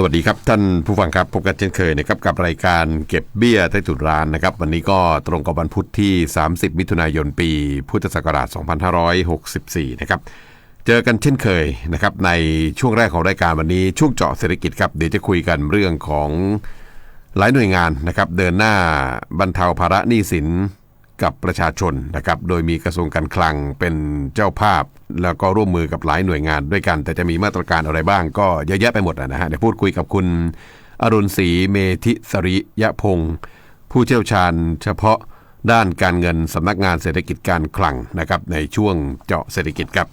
สวัสดีครับ ท่านผู้ฟังครับพบกันเช่นเคยนะครับกับรายการเก็บเบี้ยใต้ถุนร้านนะครับ วันนี้ก็ตรงกับวันพุธที่ 30 มิถุนายนปี พุทธศักราช 2564 นะครับ เจอกันเช่นเคยนะครับในช่วงแรกของรายการวันนี้ช่วงเจาะเศรษฐกิจครับ เดี๋ยวจะคุยกันเรื่องของหลายหน่วยงานนะครับ เดินหน้าบรรเทาภาระหนี้สิน กับประชาชนนะครับโดยมีกระทรวงการคลังเป็นเจ้าภาพ แล้วก็ร่วมมือกับหลายหน่วยงานด้วยกัน แต่จะมีมาตรการอะไรบ้างก็เยอะแยะไปหมดนะฮะเดี๋ยวพูดคุยกับคุณ อรุณศรีเมธิสริยพงศ์ผู้เชี่ยวชาญเฉพาะด้านการเงินสำนักงานเศรษฐกิจการคลังนะครับในช่วงเจาะเศรษฐกิจครับ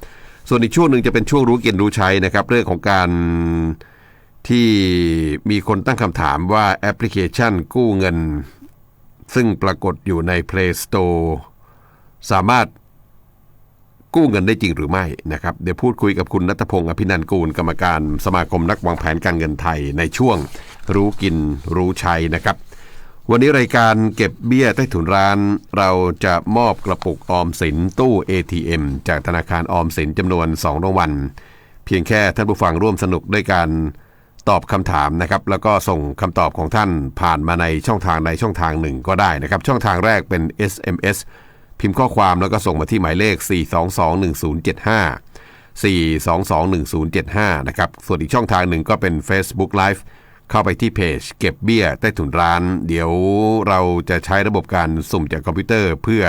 ส่วนอีกช่วงหนึ่งจะเป็นช่วงรู้กินรู้ใช้นะครับเรื่องของการที่มีคนตั้งคำถามว่าแอปพลิเคชันกู้เงิน ซึ่งปรากฏอยู่ใน Play Store สามารถกู้เงินได้จริงหรือไม่นะครับ เดี๋ยวพูดคุยกับคุณนัทพงศ์อภินันกูลกรรมการสมาคมนักวางแผนการเงินไทยในช่วงรู้กินรู้ใช้นะครับ วันนี้รายการเก็บเบี้ยใต้ถุนร้าน เราจะมอบกระปุกออมสินตู้ ATM จากธนาคารออมสินจำนวน 2รางวัลเพียงแค่ท่านผู้ฟังร่วมสนุกด้วยการ ตอบคำถามนะครับ แล้วก็ส่งคำตอบของท่านผ่านมาในช่องทางใดช่องทางหนึ่งก็ได้นะครับ ช่องทางแรกเป็น SMS พิมพ์ข้อความแล้วก็ส่งมาที่หมายเลข 4221075 4221075 นะครับ ส่วนอีกช่องทางหนึ่งก็เป็น Facebook Live เข้าไปที่เพจเก็บเบี้ยใต้ถุนร้าน เดี๋ยวเราจะใช้ระบบการสุ่มจากคอมพิวเตอร์เพื่อ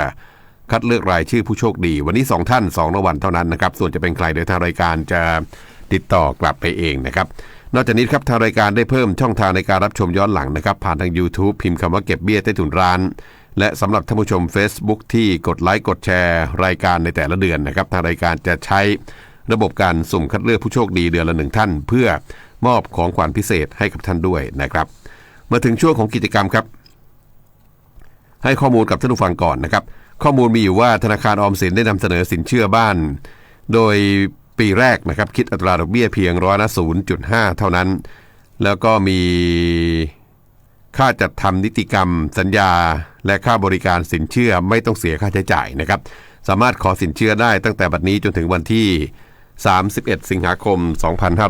คัดเลือกรายชื่อผู้โชคดี วันนี้ 2 ท่าน2รางวัลเท่านั้นนะครับ ส่วนจะเป็นใครเดี๋ยวทางรายการจะติดต่อกลับไปเองนะครับ นอกจากนี้ครับทางรายการได้เพิ่มช่องทางในการรับชมย้อนหลังนะครับ ผ่านทาง YouTube พิมพ์คำว่าเก็บเบี้ยใต้ถุนร้าน และสำหรับท่านผู้ชม Facebook ที่กดไลค์กดแชร์ รายการในแต่ละเดือนนะครับ ทางรายการจะใช้ระบบการสุ่มคัดเลือกผู้โชคดีเดือนละหนึ่งท่าน เพื่อมอบของขวัญพิเศษให้กับท่านด้วยนะครับ มาถึงช่วงของกิจกรรมครับ ให้ข้อมูลกับท่านผู้ฟังก่อนนะครับ ข้อมูลมีอยู่ว่าธนาคารออมสินได้นำเสนอสินเชื่อบ้าน โดย ปีแรกนะครับคิดอัตราดอกเบี้ยเพียงร้อยละ0.5 เท่านั้น แล้วก็มีค่าจัดทำนิติกรรม สัญญา และค่าบริการสินเชื่อไม่ต้องเสียค่าใช้จ่ายนะครับ สามารถขอสินเชื่อได้ตั้งแต่บัดนี้จนถึงวันที่ 31 สิงหาคม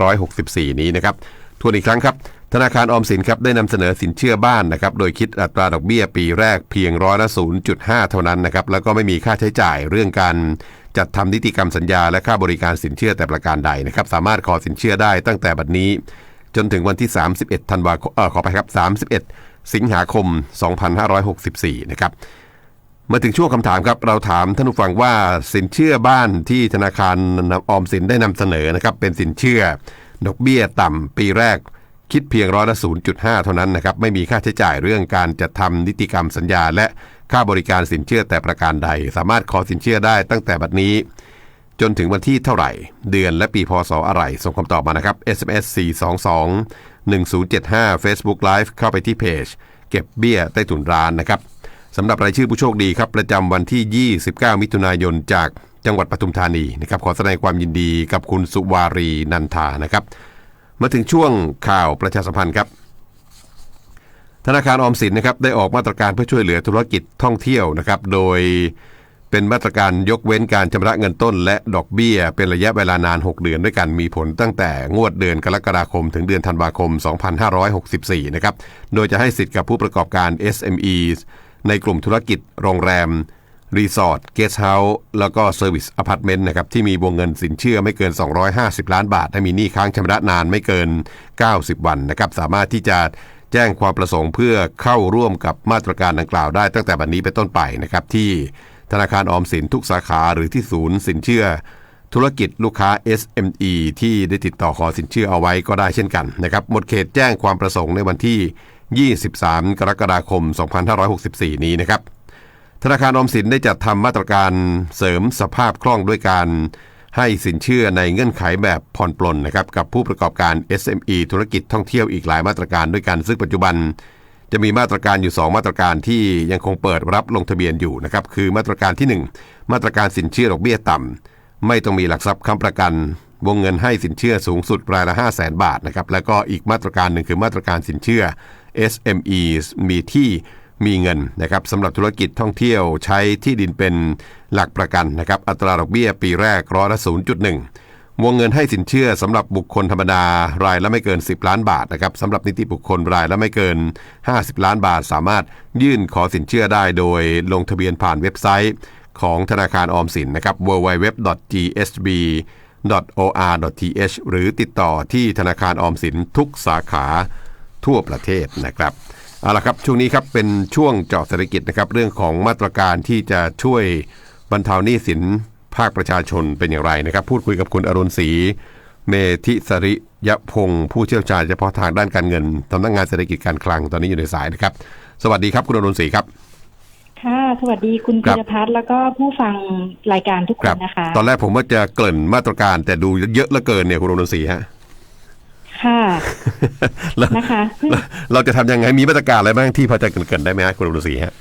2564 นี้นะครับทวนอีกครั้งครับ ธนาคารออมสินครับได้นำเสนอสินเชื่อบ้านนะครับ โดยคิดอัตราดอกเบี้ยปีแรกเพียงร้อยละ0.5 เท่านั้นนะครับ แล้วก็ไม่มีค่าใช้จ่ายเรื่องการ จัดทำนิติกรรมสัญญาและค่าบริการสินเชื่อแต่ประการใดนะครับ สามารถขอสินเชื่อได้ตั้งแต่บัดนี้ จนถึงวันที่ 31ธันวาคมเออขอไปครับ 31 สิงหาคม 2564 นะครับมาถึงช่วงคำถามครับ เราถามท่านผู้ฟังว่าสินเชื่อบ้านที่ธนาคารออมสินได้นำเสนอนะครับ เป็นสินเชื่อ ดอกเบี้ยต่ำปีแรก คิดเพียงร้อยละ0.5 เท่านั้นนะครับ ไม่มีค่าใช้จ่ายเรื่องการจัดทำนิติกรรมสัญญาและ ค่าบริการสินเชื่อแต่ประการใด สามารถขอสินเชื่อได้ตั้งแต่บัดนี้ จนถึงวันที่เท่าไหร่ เดือนและปีพศอะไร ส่งคำตอบมานะครับ SMS 422 1075 Facebook Live เข้าไปที่เพจ เก็บเบี้ยใต้ถุนร้านนะครับสำหรับรายชื่อผู้โชคดีครับ ประจำวันที่ 29 มิถุนายนจากจังหวัดปทุมธานีนะครับขอแสดงความยินดีกับคุณสุวารีนันทานะครับ มาถึงช่วงข่าวประชาสัมพันธ์ครับ ธนาคารออมสินนะครับได้ออกมาตรการเพื่อช่วยเหลือธุรกิจท่องเที่ยวนะครับโดยเป็นมาตรการยกเว้นการชำระเงินต้น และดอกเบี้ย เป็นระยะเวลานาน 6 เดือนด้วยกันมีผลตั้งแต่งวดเดือนกรกฎาคม ถึงเดือนธันวาคม 2564 นะครับ โดยจะให้สิทธิ์กับผู้ประกอบการ SME ในกลุ่มธุรกิจโรงแรม รีสอร์ทเกสต์เฮาส์แล้วก็เซอร์วิสอพาร์ตเมนต์นะครับที่มีวงเงินสินเชื่อไม่เกิน 250 ล้านบาทและมีหนี้ค้างชำระนานไม่เกิน 90 วันนะครับสามารถที่จะ จ้งความประสงค์เพื่อเข้าร่วมกับมาตรการดังกล่าวได้ตั้งแต่บัดนนี้เป็นต้นไปนะครับ ที่ธนาคารออมสินทุกสาขาหรือที่ศูนย์สินเชื่อ ธุรกิจลูกค้า SME ที่ได้ติดต่อขอสินเชื่อเอาไว้ก็ได้เช่นกันนะครับหมดเขตแจ้งความประสงค์ในวันที่ 23 กรกฎาคม 2564 นี้นะครับธนาคารออมสินได้จัดทำมาตรการเสริมสภาพคล่องด้วยการ ให้สินเชื่อในเงื่อนไขแบบผ่อนปลนนะครับกับผู้ประกอบการ SME ธุรกิจท่องเที่ยวอีกหลายมาตรการด้วยกัน ซึ่งปัจจุบัน จะมีมาตรการอยู่ 2 มาตรการที่ยังคงเปิดรับลงทะเบียนอยู่นะครับคือมาตรการที่ 1 มาตรการสินเชื่อดอกเบี้ยต่ำไม่ต้องมีหลักทรัพย์ค้ำประกัน วงเงินให้สินเชื่อสูงสุดรายละ 5 0 0แสนบาทนะครับแล้วก็อีกมาตรการหนึ่งคือมาตรการสินเชื่อ SME มีที่ มีเงินนะครับสำหรับธุรกิจท่องเที่ยวใช้ที่ดินเป็นหลักประกันนะครับอัตราดอกเบี้ยปีแรกร้อยละ 0.1 วงเงินให้สินเชื่อสำหรับบุคคลธรรมดารายละไม่เกิน 10 ล้านบาทนะครับสำหรับนิติบุคคลรายละไม่เกิน 50 ล้านบาท สามารถยื่นขอสินเชื่อได้โดยลงทะเบียนผ่านเว็บไซต์ของธนาคารออมสินนะครับ www.gsb or.th หรือติดต่อที่ธนาคารออมสินทุกสาขาทั่วประเทศนะครับ เอาละครับช่วงนี้ครับเป็นช่วงเจาะเศรษฐกิจนะครับเรื่องของมาตรการที่จะช่วยบรรเทาหนี้สินภาคประชาชนเป็นอย่างไรนะครับ พูดคุยกับคุณอรุณศรีเมธิสริยพงศ์ผู้เชี่ยวชาญเฉพาะทางด้านการเงินสำนักงานเศรษฐกิจการคลังตอนนี้อยู่ในสายนะครับ สวัสดีครับคุณอรุณศรีครับ ค่ะ สวัสดีคุณครัพีบรพัฒน์แล้วก็ผู้ฟังรายการทุกคครันนะคะ ตอนแรกผมว่าจะเกริ่นมาตรการแต่ดูเยอะเหลือเกินเนี่ยคุณอรุณศรีฮะ ค่ะแล้วนะคะซึ่งเราเราจะทำยังไงมีมาตรการอะไรบ้างที่พอจะเกรินๆได้ไหมฮะคุณอรุณศรีฮะ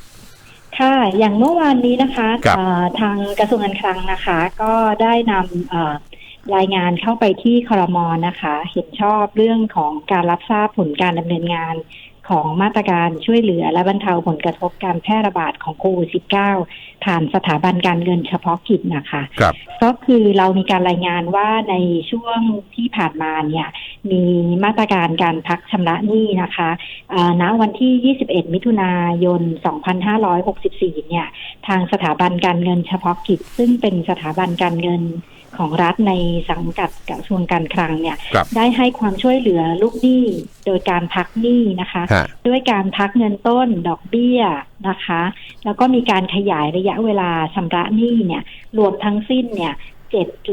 ค่ะ อย่างเมื่อวานนี้นะคะครับเอ่อทางกระทรวงการคลังนะคะ ก็ได้นำเอ่อรายงานเข้าไปที่ครมนะคะ เห็นชอบเรื่องของการรับทราบผลการดำเนินงาน ของมาตรการช่วยเหลือและบรรเทาผลกระทบการแพร่ระบาดของโควิด -19 ผ่านสถาบันการเงินเฉพาะกิจนะคะครับก็คือเรามีการรายงานว่าในช่วงที่ผ่านมาเนี่ยมีมาตรการการพักชำระหนี้นะคะเอ่อณวันที่ 21 มิถุนายน 2564 เนี่ย ทางสถาบันการเงินเฉพาะกิจ ซึ่งเป็นสถาบันการเงิน ของรัฐในสังกัดกระทรวงการคลังเนี่ยครับได้ให้ความช่วยเหลือลูกหนี้โดยการพักหนี้นะคะฮะด้วยการพักเงินต้นดอกเบี้ยนะคะ แล้วก็มีการขยายระยะเวลาชำระหนี้เนี่ยรวมทั้งสิ้นเนี่ย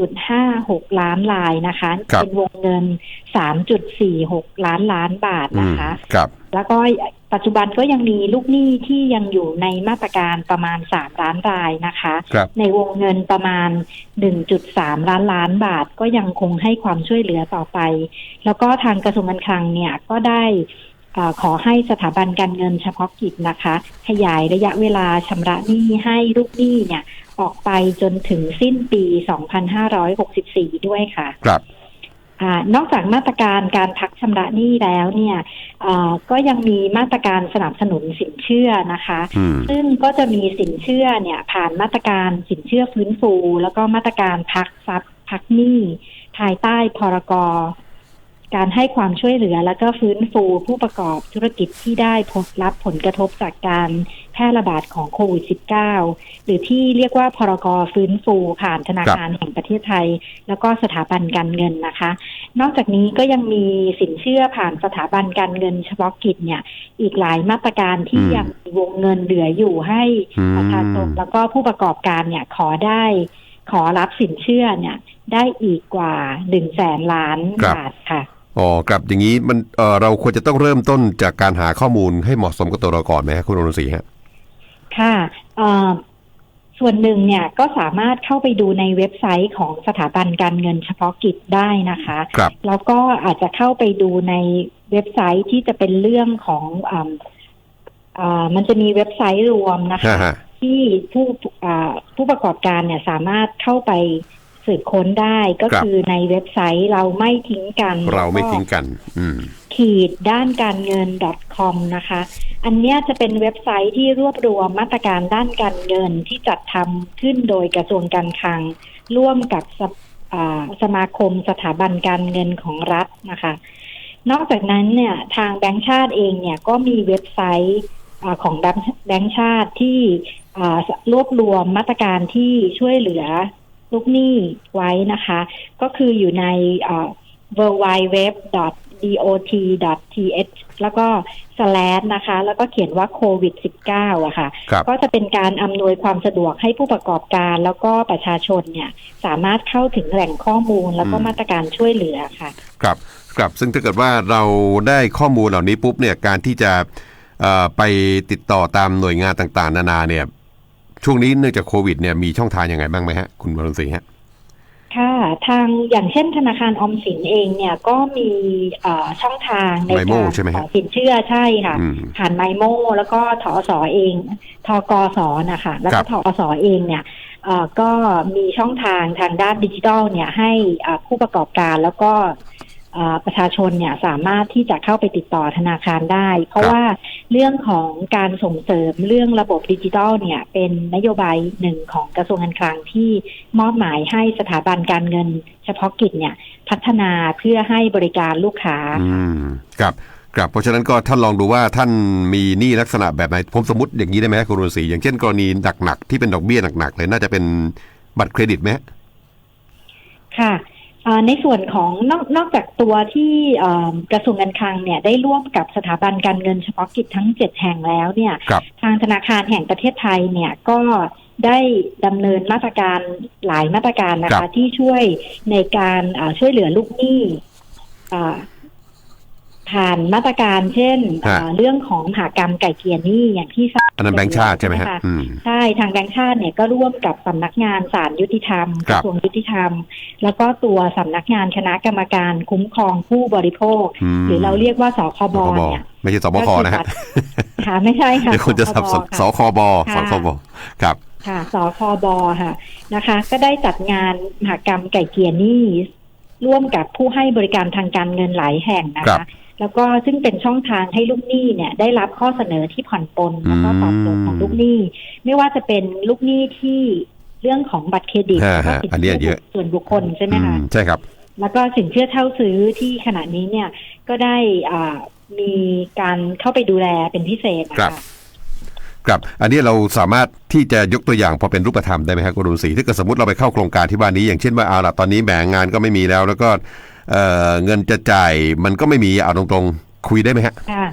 7.56 ล้านรายนะคะครับเป็นวงเงิน 3.46 ล้านล้านบาทอืนะมคะครับแล้วก็ ปัจจุบันก็ยังมีลูกหนี้ที่ยังอยู่ในมาตรการประมาณ 3 ล้านรายนะคะครับในวงเงินประมาณ 1.3 ล้านล้านบาทก็ยังคงให้ความช่วยเหลือต่อไป แล้วก็ทางกระทรวงการคลังเนี่ยก็ได้เออขอให้สถาบันการเงินเฉพาะกิจนะคะ ขยายระยะเวลาชำระหนี้ให้ลูกหนี้เนี่ยออกไปจนถึงสิ้นปี 2564 ด้วยค่ะ ครับอา นอกจากมาตรการการพักชำระหนี้แล้วเนี่ยเอ่อก็ยังมีมาตรการสนับสนุนสินเชื่อนะคะอืมซึ่งก็จะมีสินเชื่อเนี่ยผ่านมาตรการสินเชื่อฟื้นฟู แล้วก็มาตรการพักทรัพย์พักหนี้ภายใต้พรก การให้ความช่วยเหลือ แล้วก็ฟื้นฟูผู้ประกอบธุรกิจที่ได้ผลรับผลกระทบจากการแพร่ระบาดของโควิด -19 หรือที่เรียกว่าพรกฟื้นฟูผ่านธนาคารแห่งประเทศไทย แล้วก็สถาบันการเงินนะคะ นอกจากนี้ก็ยังมีสินเชื่อผ่านสถาบันการเงินเฉพาะกิจเนี่ย อีกหลายมาตรการที่อืมยังมีวงเงินเหลืออยู่ให้อืมประชาชนแล้วก็ผู้ประกอบการเนี่ยขอได้ขอรับสินเชื่อเนี่ยได้อีกกว่าหนึ่งแสนล้านบาทค่ะ อ๋อครับอย่างนี้มันเออเราควรจะต้องเริ่มต้นจากการหาข้อมูลให้เหมาะสมกับตัวเราก่อนไหมฮะคุณอรุณศรีฮะค่ะเอ่อส่วนหนึ่งเนี่ยก็สามารถเข้าไปดูในเว็บไซต์ของสถาบันการเงินเฉพาะกิจได้นะคะครับแล้วก็อาจจะเข้าไปดูในเว็บไซต์ที่จะเป็นเรื่องของอ่าอ่ามันจะมีเว็บไซต์รวมนะคะฮะฮะที่ผู้อ่าผู้ประกอบการเนี่ยสามารถเข้าไป สืบค้นได้ก็ครับคือในเว็บไซต์เราไม่ทิ้งกัน เราไม่ทิ้งแล้วกัน อืมขีดด้านการเงิน .com นะคะ อันเนี้ยจะเป็นเว็บไซต์ที่รวบรวมมาตรการด้านการเงินที่จัดทำขึ้นโดยกระทรวงการคลัง ร่วมกับสภอ่าสมาคมสถาบันการเงินของรัฐนะคะ นอกจากนั้นเนี่ยทางแบงก์ชาติเองเนี่ยก็มีเว็บไซต์อาของแบงก์แบงก์ชาติที่อ่ารวบรวมมาตรการที่ช่วยเหลือ ลูกหนี้ไว้นะคะ ก็คืออยู่ในอ่า w w w dot.dot.th แล้วก็ slash นะคะ แล้วก็เขียนว่าโควิด -19 อะค่ะครับก็จะเป็นการอำนวยความสะดวกให้ผู้ประกอบการแล้วก็ประชาชนเนี่ย สามารถเข้าถึงแหล่งข้อมูลแล้วก็อืมมาตรการช่วยเหลือค่ะ ครับ ครับ ซึ่งถ้าเกิดว่าเราได้ข้อมูลเหล่านี้ปุ๊บเนี่ย การที่จะเอ่อไปติดต่อตามหน่วยงานต่าง ๆ นานาเนี่ย ช่วงนี้เนื่องจากโควิดเนี่ยมีช่องทางยังไงบ้างไหมฮะ คุณวรุณศรีฮะค่ะ ทางอย่างเช่นธนาคารออมสินเองเนี่ยก็มีเอ่อช่องทางในไมโม่การใช่ไหมฮะขอสินเชื่อใช่ค่ะอืมผ่านไมโม แล้วก็ทอสอเองทกสนะคะ แล้วครัก็บทอสอเองเนี่ยเอ่อก็มีช่องทางทางด้านดิจิทัลเนี่ยให้อ่าผู้ประกอบการแล้วก็เอ่อ ประชาชนเนี่ยสามารถที่จะเข้าไปติดต่อธนาคารได้ เพราะครับว่าเรื่องของการส่งเสริมเรื่องระบบดิจิทัลเนี่ยเป็นนโยบายหนึ่งของกระทรวงการคลังที่มอบหมายให้สถาบันการเงิน เฉพาะกิจเนี่ยพัฒนาเพื่อให้บริการลูกค้าอืมครับครับเพราะฉะนั้นก็ท่านลองดูว่าท่านมีหนี้ลักษณะแบบไหนผมสมมติอย่างนี้ได้ไหมครับคุณรุนศรีอย่างเช่นกรณีหนักๆที่เป็นดอกเบี้ยหนักๆเลยน่าจะเป็นบัตรเครดิตไหมฮะค่ะเอ่อ ในส่วนของนอกนอกจากตัวที่เอ่อกระทรวงการคลังเนี่ยได้ร่วมกับสถาบันการเงินเฉพาะกิจทั้ง7แห่งแล้วเนี่ยครับทางธนาคารแห่งประเทศไทยเนี่ยก็ได้ดำเนินมาตรการหลายมาตรการนะครัคะบที่ช่วยในการเอ่อช่วยเหลือลูกหนี้อ่าผ่านมาตรการเช่นเอ่อเรื่องของมหากรรมไก่เกลี่ยหนี้อย่างที่ทราบ อันนั้นแบงค์ชาติใช่ไหมฮะคะอืมใช่ทางแบงค์ชาติเนี่ยก็ร่วมกับสำนักงานศาลยุติธรรมคกรับระทรวงยุติธรรม แล้วก็ตัวสำนักงานคณะกรรมการคุ้มครองผู้บริโภคมหรือเราเรียกว่าสคบสคบเนี่ยไม่ใช่สบคนะฮะค่ะไม่ใช่ค่ะเดี๋ยวคนจะสับสนสสคบคบสค่ะคบครับค่ะสคบค่ะนะคะ ก็ได้จัดงานมหากรรมไก่เกลี่ยหนี้ร่วมกับผู้ให้บริการทางการเงินหลายแห่งนะครัคะบ แล้วก็ซึ่งเป็นช่องทางให้ลูกหนี้เนี่ย ได้รับข้อเสนอที่ผ่อนปลนแล้วก็ตอบโจทย์ของลูกหนี้ ไม่ว่าจะเป็นลูกหนี้ที่เรื่องของบัตรเครดิตฮะแล้วก็ฮะสินอันเนี้เชื่ยเยอะส่วนบุคคลใช่ไหมอืคะมใช่ครับ แล้วก็สินเชื่อเช่าซื้อที่ขณะนี้เนี่ยก็ได้อ่ามีการเข้าไปดูแลเป็นพิเศษนะครัคะบครับ อันนี้เราสามารถที่จะยกตัวอย่างพอเป็นรูปธรรมได้ไหมครับคุณรุนศรีถ้าเกิดสมมติเราไปเข้าโครงการที่บ้านนี้ อย่างเช่นว่าเอาละตอนนี้แหมงานก็ไม่มีแล้ว แล้วก็ เอ่อเงินจะจ่ายมันก็ไม่มีเอาตรงๆ คุยได้ไหมฮะ ค่ะ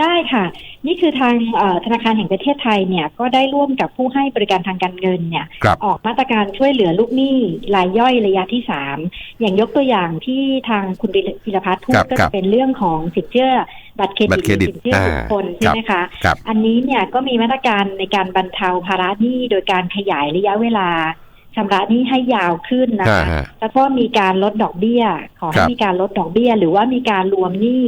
ได้ค่ะ นี่คือทางเอ่อธนาคารแห่งประเทศไทยเนี่ยก็ได้ร่วมกับผู้ให้บริการทางการเงินเนี่ยครับ ออกมาตรการช่วยเหลือลูกหนี้รายย่อยระยะที่สามอย่างยกตัวอย่างที่ทางคุณพิรพัฒน์พูครัดบก็ครัจะบเป็นเรื่องของสินเชื่อบัตรเครบัดิตตรเครดิตหรือสินเชื่อบุคคลอ่า ใช่ไหมคะ ครับ อันนี้เนี่ยก็มีมาตรการในการบรรเทาภาระหนี้โดยการขยายระยะเวลา ชำระหนี้ให้ยาวขึ้นนะฮะคะฮะแล้วก็มีการลดดอกเบี้ย ขอคให้รับมีการลดดอกเบี้ย หรือว่ามีการรวมหนี้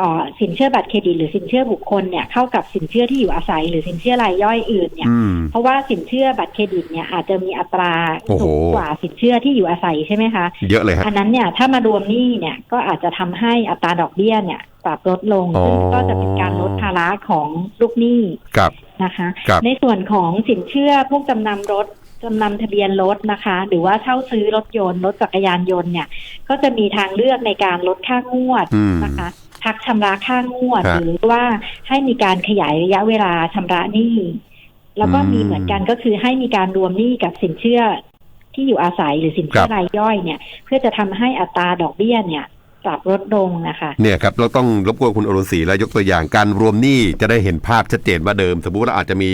ก่อสินเชื่อบัตรเครดิตหรือสินเชื่อบุคคลเนี่ยเข้ากับสินเชื่อที่อยู่อาศัย หรือสินเชื่อรายย่อยอื่นเนี่ยอืมเพราะว่าสินเชื่อบัตรเครดิตเนี่ยอาจจะมีอัตราโอ้โหสูงกว่าสินเชื่อที่อยู่อาศัยใช่ไหมคะเยอะเลยฮะอันนั้นเนี่ยถ้ามารวมหนี้เนี่ยก็อาจจะทำให้อัตราดอกเบี้ยเนี่ยปรับลดลงอ๋อซึ่งก็จะเป็นการลดภาระของลูกหนี้ครับนะคะครับในส่วนของสินเชื่อพวกจำนำรถ จำนำทะเบียนรถนะคะ หรือว่าเช่าซื้อรถยนต์รถจักรยานยนต์เนี่ย ก็จะมีทางเลือกในการลดค่างวดอืมนะคะพักชำระค่างวดฮะหรือว่าให้มีการขยายระยะเวลาชำระหนี้แล้วก็อืมมีเหมือนกันก็คือให้มีการรวมหนี้กับสินเชื่อที่อยู่อาศัยหรือสินเชื่อครับรายย่อยเนี่ย เพื่อจะทำให้อัตราดอกเบี้ยเนี่ยปรับลดลงนะคะ เนี่ยครับเราต้องรบกวนคุณอรุณศรีแล้วยกตัวอย่างการรวมหนี้จะได้เห็นภาพชัดเจนว่าเดิม สมมุติว่าอาจจะมี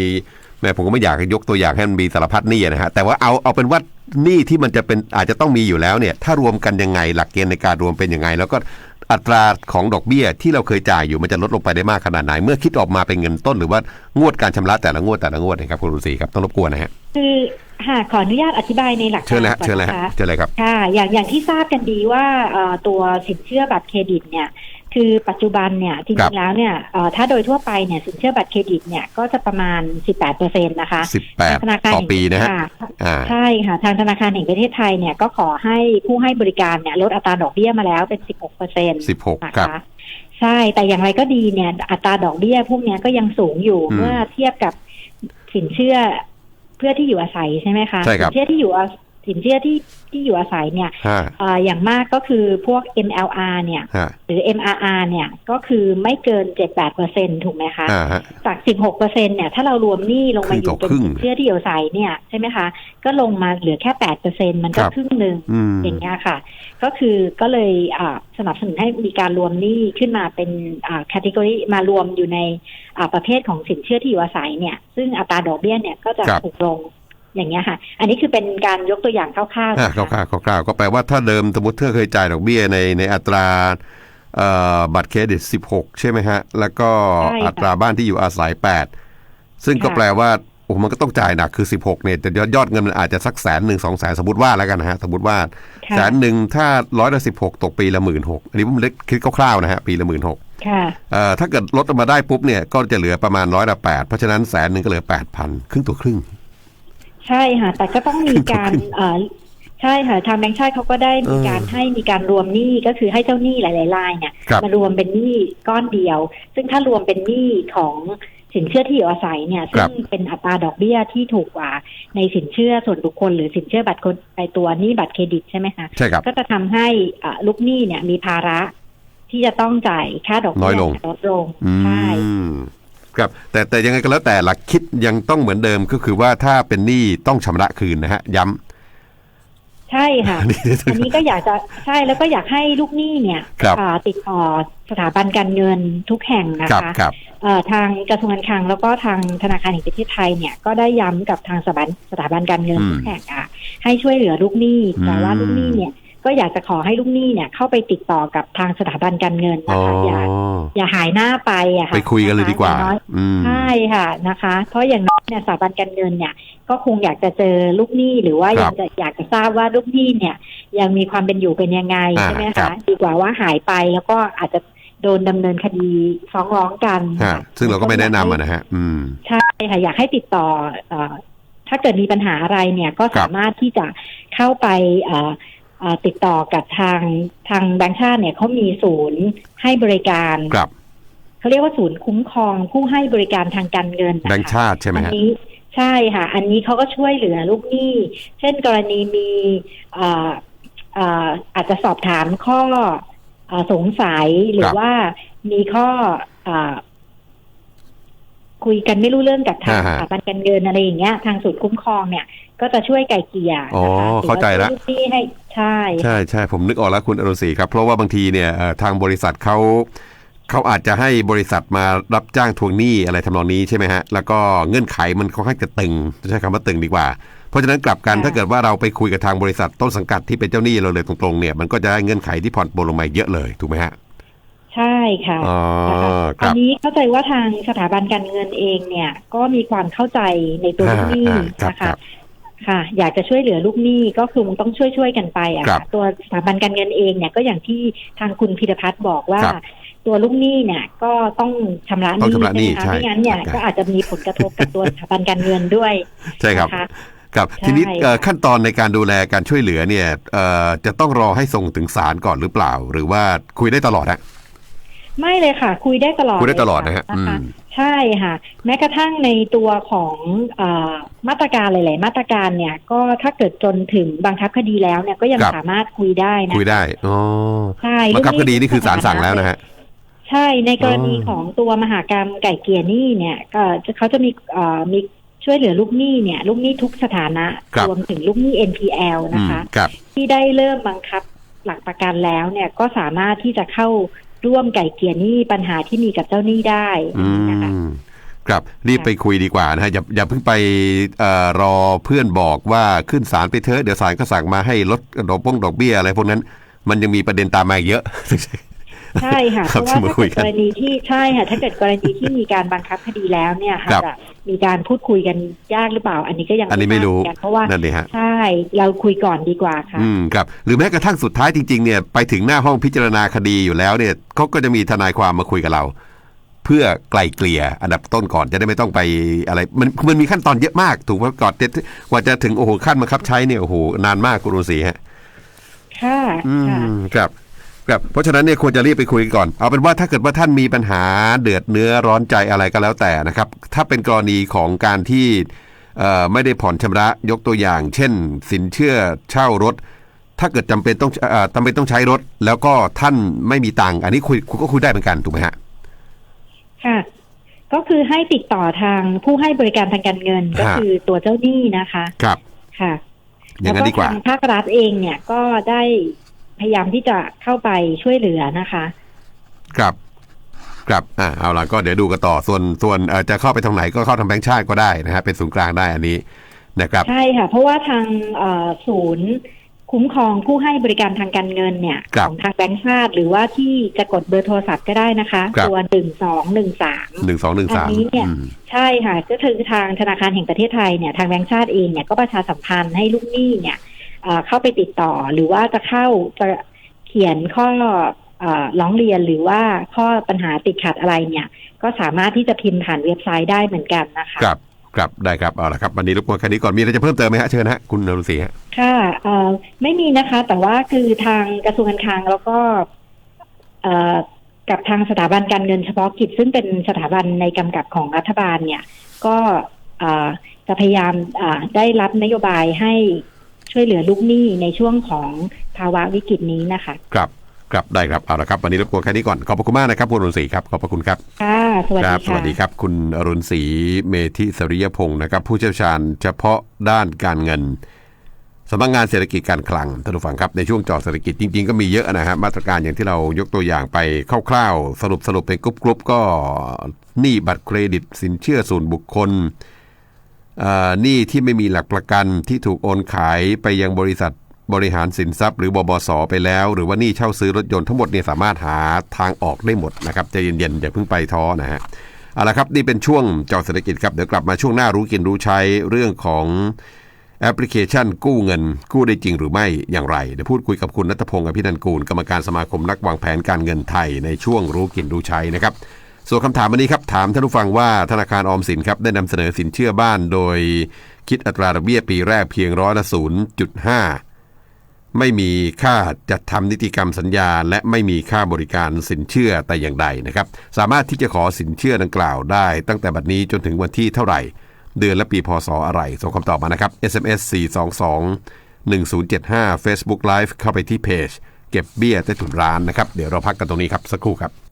แม่ผมก็ไม่อยากยกตัวอย่างให้มันมีสารพัดหนี้นะฮะแต่ว่าเอาเอาเป็นว่าหนี้ที่มันจะเป็นอาจจะต้องมีอยู่แล้วเนี่ย ถ้ารวมกันยังไงหลักเกณฑ์ในการรวมเป็นยังไง แล้วก็อัตราของดอกเบี้ยที่เราเคยจ่ายอยู่มันจะลดลงไปได้มากขนาดไหน เมื่อคิดออกมาเป็นเงินต้นหรือว่างวดการชำระแต่ละงวดแต่ละงวดนะครับคุณอรุณศรีครับต้องรบกวนนะฮะคือค่ะขออนุญาตอธิบายในหลักเชิญการเลยฮะก่อนเชิญเลยนะฮะคะเชิญเลยครับค่ะอย่างอย่างที่ทราบกันดีว่าเอ่อตัวสินเชื่อบัตรเครดิตเนี่ย คือปัจจุบันเนี่ยจครัริบงๆแล้วเนี่ยเอ่อถ้าโดยทั่วไปเนี่ยสินเชื่อบัตรเครดิตเนี่ยก็จะประมาณ 18เปอร์เซ็นต์นะคะสิบแปดธนาคารต่อปีนะฮะค่อ่าใช่ค่ะ ทางธนาคารแห่งประเทศไทยเนี่ยก็ขอให้ผู้ให้บริการเนี่ยลดอัตราดอกเบี้ยมาแล้วเป็น 16เปอร์เซ็นต์สิบหกนะครับคะใช่ แต่อย่างไรก็ดีเนี่ยอัตราดอกเบี้ยพวกเนี้ยก็ยังสูงอยู่อืมเมื่อเทียบกับสินเชื่อเพื่อที่อยู่อาศัยใช่ไหมคะใช่ครับสินเชื่อที่อยู่อา สินเชื่อที่ที่อยู่อาศัยเนี่ยห้าเอ่ออย่างมากก็คือพวก MLR เนี่ยห้าหรือ MRR เนี่ยก็คือไม่เกิน7-8เปอร์เซ็นถูกไหมคะอ่าฮะจาก16เปอร์เซ็นเนี่ยถ้าเรารวมหนี้ลงมาอยู่ครึ่เป็นงต่อครึ่งสินเชื่อที่อยู่อาศัยเนี่ยใช่ไหมคะ ก็ลงมาเหลือแค่8เปอร์เซ็นมันก็ครับครึ่งหนึ่งอืมอย่างเงี้ยค่ะ ก็คือก็เลยอ่าสนับสนุนให้มีการรวมหนี้ขึ้นมาเป็นอ่าแคตตากรีมารวมอยู่ในอ่าประเภทของสินเชื่อที่อยู่อาศัยเนี่ย ซึ่งอัตราดอกเบี้ยเนี่ยก็จะครับถูกลง อย่างเงี้ยค่ะ อันนี้คือเป็นการยกตัวอย่างคร่าวๆอ่านะคะคร่าวๆคร่าวๆก็แปลว่าถ้าเดิมสมมติเธอเคยจ่ายดอกเบี้ยในในอัตราเอ่อบัตรเครดิต 16 ใช่ไหมฮะ แล้วก็ใช่ค่ะอัตราบ้านที่อยู่อาศัย 8 ซึ่งก็ค่ะแปลว่าโอ้มันก็ต้องจ่ายหนักคือ 16เนี่ยแต่ยอดยอดเงินมันอาจจะสักแสนหนึ่งสองแสนสมมติว่าแล้วกันนะฮะสมมติว่าค่ะแสนหนึ่งถ้าร้อยละสิบหกตกปีละหมื่นหกอันนี้ผมเล็กคิดคร่าวๆนะฮะปีละหมื่นหกค่ะเอ่อถ้าเกิดลดมาได้ปุ๊บเนี่ยก็จะเหลือประมาณร้อยละแปดเพราะฉะนั้นแสนหนึ่งก็เหลือแปดพันครึ่งตัวครึ่ง ใช่ค่ะ แต่ก็ต้องมีการเอ่อใช่ค่ะทางแบงค์ชาติเขาก็ได้มีการเออให้มีการรวมหนี้ก็คือให้เจ้าหนี้หลายๆรายเนี่ยครับมารวมเป็นหนี้ก้อนเดียว ซึ่งถ้ารวมเป็นหนี้ของสินเชื่อที่อยู่อาศัยเนี่ยครัซึ่บงเป็นอัตราดอกเบี้ยที่ถูกกว่าในสินเชื่อส่วนบุคคล หรือสินเชื่อบัตรคนไอตัวหนี้บัตรเครดิตใช่ไหมคะใช่ครับก็จะทำให้อ่าลูกหนี้เนี่ยมีภาระที่จะต้องจ่ายค่าดอกน้เบี้อยลงลดลงอืใช่ม ครับแต่แต่ยังไงก็แล้วแต่หลักคิดยังต้องเหมือนเดิมก็คือว่าถ้าเป็นหนี้ต้องชำระคืนนะฮะ ย้ำใช่ค่ะอันนี้อันนี้ก็อยากจะใช่แล้วก็อยากให้ลูกหนี้เนี่ยครับอ่าติดต่อสถาบันการเงินทุกแห่งนะครับคะครับเอ่อทางกระทรวงการคลังแล้วก็ทางธนาคารแห่งประเทศไทยเนี่ยก็ได้ย้ำกับทางสถาบันสถาบันการเงินอืมทุกแห่งอะให้ช่วยเหลือลูกหนี้อืมแต่ว่าลูกหนี้เนี่ย ก็อยากจะขอให้ลูกหนี้เนี่ยเข้าไปติดต่อกับทางสถาบันการเงินอ๋อนะคะอย่าอย่าหายหน้าไปอะค่ะไปคุยกันเลยดีกว่านะคะอย่งน้อยอืมใช่ค่ะนะคะ เพราะอย่างน้อยเนี่ยสถาบันการเงินเนี่ย ก็คงอยากจะเจอลูกหนี้หรือว่าคอรัยาบกจะอยากจะทราบว่าลูกหนี้เนี่ย ยังมีความเป็นอยู่เป็นยังไงอ่าใช่ไหมครัคะบดีกว่าว่าหายไปแล้วก็อาจจะโดนดำเนินคดีฟ้องร้องกันฮะซึ่งเราก็ไม่แนะนำอะนะฮะอืมใช่ค่ะอยากให้ติดต่อเอ่อถ้าเกิดมีปัญหาอะไรเนี่ยก็ครับสามารถที่จะเข้าไปเอ่อเอ่อ ติดต่อกับทางทางแบงค์ชาติเนี่ยเขามีศูนย์ให้บริการครับเขาเรียกว่าศูนย์คุ้มครองผู้ให้บริการทางการเงินนะคะแบงค์ชาติใช่ไหมอันฮะนี้ใช่ค่ะ อันนี้เขาก็ช่วยเหลือลูกหนี้ เช่นกรณีมีเอ่อเอ่ออาจจะสอบถามข้อเออสงสัยหรืครัอบว่ามีข้อเออคุยกันไม่รู้เรื่องกับทางอ่าสฮะถาบันการเงินอะไรอย่างเงี้ย ทางศูนย์คุ้มครองเนี่ย ก็จะช่วยไก่เกลี่ยอ๋อนะคะหรือเข้าใจละช่วยลูกหนี้ให้ใช่ใช่ใช่ผมนึกออกแล้วคุณอรุณศรีครับ เพราะว่าบางทีเนี่ยเอ่อทางบริษัทเขาเขาอาจจะให้บริษัทมารับจ้างทวงหนี้อะไรทำนองนี้ใช่ไหมฮะ แล้วก็เงื่อนไขมันค่อนข้างจะตึงใช้คำว่าตึงดีกว่า เพราะฉะนั้นกลับกันถ้าเกิดว่าเราไปคุยกับทางบริษัทต้นสังกัดที่เป็นเจ้าหนี้เราเลยตรงๆเนี่ยมันก็จะได้เงื่อนไขที่ผ่อนปลนลงมาเยอะเลยถูกไหมฮะใช่ค่ะอ๋อคอัรับนนี้เข้าใจว่าทางสถาบันการเงินเองเนี่ย ก็มีความเข้าใจในตัวลูกหนี้อ่าอ่าครับนะครัคะบ ค่ะ อยากจะช่วยเหลือลูกหนี้ก็คือต้องช่วยช่วยๆกันไปอะครัค่ะบตัวสถาบันการเงินเองเนี่ยก็อย่างที่ทางคุณพิรพัฒน์บอกว่าครับตัวลูกหนี้เนี่ยก็ต้องชำระหต้องนี้ชำระหนี้ใช่ไหมคะใช่ไม่งั้นเนี่ยครับก็อาจจะมีผลกระทบกับตัวสถาบันการเงินด้วย ใช่ครับนะคะครับใช่ทีนี้เอ่อค่ะขั้นตอนในการดูแลการช่วยเหลือเนี่ยเอ่อจะต้องรอให้ส่งถึงศาลก่อนหรือเปล่า หรือว่าคุยได้ตลอดฮะไม่เลยค่ะ คุยได้ตลอดคุยได้ตลอดเยนะฮะค่อืม ใช่ค่ะ แม้กระทั่งในตัวของเออมาตรการหลาย ๆ มาตรการเนี่ย ก็ถ้าเกิดจนถึงบังคับคดีแล้วเนี่ยก็ยังครับสามารถคุยได้นะคุยได้อ๋อใช่บังคับคดีเรื่องนี่คือศาลสั่งแล้วนะฮะใช่ในกรณีอ๋อของตัวมหากรรมไก่เกลียหนี้เนี่ยก็จะเขาจะมีเอ่อมีช่วยเหลือลูกหนี้เนี่ยลูกหนี้ทุกสถานะครับรวมถึงลูกหนี้ NPL อืนะมคะครับที่ได้เริ่มบังคับหลักประกันแล้วเนี่ยก็สามารถที่จะเข้า ร่วมไก่เกลี่ยหนี้ปัญหาที่มีกับเจ้าหนี้ได้นะคะครับรีบไปคุยดีกว่านะฮะอย่าอย่าเพิ่งไปอรอเพื่อนบอกว่าขึ้นศาลไปเถอะเดี๋ยวศาลก็สั่งมาให้ลดดอกบ้งดอกเบี้ยอะไรพวกนั้น มันยังมีประเด็นตามมาเยอะ ใช่ค่ะคเพรับราะว่าที่มาถ้าคุเกิยดกันกรณีที่ใช่ค่ะถ้าเกิดกรณีที่มีการบังคับคดีแล้วเนี่ยอาครัจบจะมีการพูดคุยกันยากหรือเปล่า อันนี้ก็ยังอันนี้ไม่รู้ทาบเหอนกันเพราะว่านั่นเลยฮะใช่เราคุยก่อนดีกว่าค่ะอืมครับ หรือแม้กระทั่งสุดท้ายจริงๆเนี่ยไปถึงหน้าห้องพิจารณาคดีอยู่แล้วเนี่ยเขาก็จะมีทนายความมาคุยกับเรา เพื่อไกลเกลี่ยอันดับต้นก่อนจะได้ไม่ต้องไปอะไร มันมันมีขั้นตอนเยอะมาก ถูกไหมก่อนจะกว่าจะถึงโอ้โหขั้นบังคับใช้เนี่ยโอ้โหนานมากคุณรุศรีฮะค่ะอืค่ะมครับ ครับเพราะฉะนั้นเนี่ยควรจะรีบไปคุยกันก่อน เอาเป็นว่าถ้าเกิดว่าท่านมีปัญหาเดือดเนื้อร้อนใจอะไรก็แล้วแต่นะครับ ถ้าเป็นกรณีของการที่เอ่อไม่ได้ผ่อนชำระยกตัวอย่าง เช่น สินเชื่อเช่ารถ ถ้าเกิดจำเป็นต้องเอ่อจำเป็นต้องใช้รถ แล้วก็ท่านไม่มีตังค์อันนี้คุยก็คุยได้เหมือนกันถูกไหมฮะค่ะก็คือให้ติดต่อทางผู้ให้บริการทางการเงินก็ฮะคือตัวเจ้าหนี้นะคะ ครับค่ะ อย่างนั้นดีกว่าแล้ทางภาครัฐเองเนี่ยก็ได้ พยายามที่จะเข้าไปช่วยเหลือนะคะครับครับอ่าเอาละก็เดี๋ยวดูกันต่อส่วนส่วนเอ่อจะเข้าไปทางไหนก็เข้าทางแบงค์ชาติก็ได้นะฮะเป็นศูนย์กลางได้อันนี้นะครับใช่ค่ะ เพราะว่าทางเอ่อศูนย์คุ้มครองผู้ให้บริการทางการเงินเนี่ยครับของทางแบงก์ชาติ หรือว่าที่จะกดเบอร์โทรศัพท์ก็ได้นะคะครับตัวหนึ่งสองหนึ่งสามหนึ่งสองหนึ่งสามอันนี้เนี่ยใช่ค่ะก็คือทางธนาคารแห่งประเทศไทยเนี่ยทางแบงก์ชาติเองเนี่ยก็ประชาสัมพันธ์ให้ลูกหนี้เนี่ย เอ่อเข้าไปติดต่อหรือว่าจะเข้าจะเขียนข้อเอ่อร้องเรียนหรือว่าข้อปัญหาติดขัดอะไรเนี่ย ก็สามารถที่จะพิมพ์ผ่านเว็บไซต์ได้เหมือนกันนะคะครับครับได้ครับเอาละครับวันนี้รบกวนแค่นี้ก่อนมีอะไรจะเพิ่มเติมไหมฮะเชิญฮะคุณนรุศรีฮะค่ะเอ่อไม่มีนะคะ แต่ว่าคือทางกระทรวงการคลังแล้วก็เอ่อกับทางสถาบันการเงินเฉพาะกิจ ซึ่งเป็นสถาบันในกำกับของรัฐบาลเนี่ย ก็เอ่อจะพยายามอ่าได้รับนโยบายให้ ช่วยเหลือลูกหนี้ในช่วงของภาวะวิกฤตนี้นะคะครับครับได้ครับเอาละครับวันนี้รบกวนแค่นี้ก่อนขอบพระคุณมากนะครับคุณอรุณศรีครับขอบพระคุณครับค่ะสวัสคดีรัค่ะสวัสดีครับ คุณอรุณศรีเมธิสริยพงศ์นะครับ ผู้เชี่ยวชาญเฉพาะด้านการเงินสำนักงานเศรษฐกิจการคลังท่านผู้ฟังครับในช่วงเจอเศรษฐกิจจริง ๆ ก็มีเยอะนะฮะมาตรการอย่างที่เรายกตัวอย่างไปคร่าวๆ สรุปสรุปเป็นกรุ๊ปๆก็หนี้บัตรเครดิตสินเชื่อส่วนบุคคลเอ่อ หนี้ที่ไม่มีหลักประกันที่ถูกโอนขายไปยังบริษัทบริหารสินทรัพย์หรือบบบสไปแล้ว หรือว่านี้เช่าซื้อรถยนต์ทั้งหมดเนี่ยสามารถหาทางออกได้หมดนะครับใจเย็นๆอย่าเพิ่งไปท้อนะฮะเอาละครับนี่เป็นช่วงเจาะเศรษฐกิจครับเดี๋ยวกลับมาช่วงหน้ารู้กินรู้ใช้เรื่องของแอปพลิเคชันกู้เงิน กู้ได้จริงหรือไม่อย่างไรเดี๋ยวพูดคุยกับคุณนัทพงศ์อภินันกูลกรรมการสมาคมนักวางแผนการเงินไทยในช่วงรู้กินรู้ใช้นะครับ ส่วนคำถามวันนี้ครับถามท่านผู้ฟังว่าธนาคารออมสินครับได้นำเสนอสินเชื่อบ้านโดยคิดอัตราดอกเบี้ยปีแรกเพียงร้อยละศูนย์จุดห้าไม่มีค่าจัดทำนิติกรรมสัญญา และไม่มีค่าบริการสินเชื่อแต่อย่างใดนะครับ สามารถที่จะขอสินเชื่อดังกล่าวได้ ตั้งแต่บัดนี้จนถึงวันที่เท่าไหร่ เดือนและปีพศอะไรส่งคำตอบมานะครับ SMS 422 1075 Facebook Live เข้าไปที่เพจ เก็บเบี้ยใต้ถุนร้านนะครับ เดี๋ยวเราพักกันตรงนี้ครับ สักครู่ครับ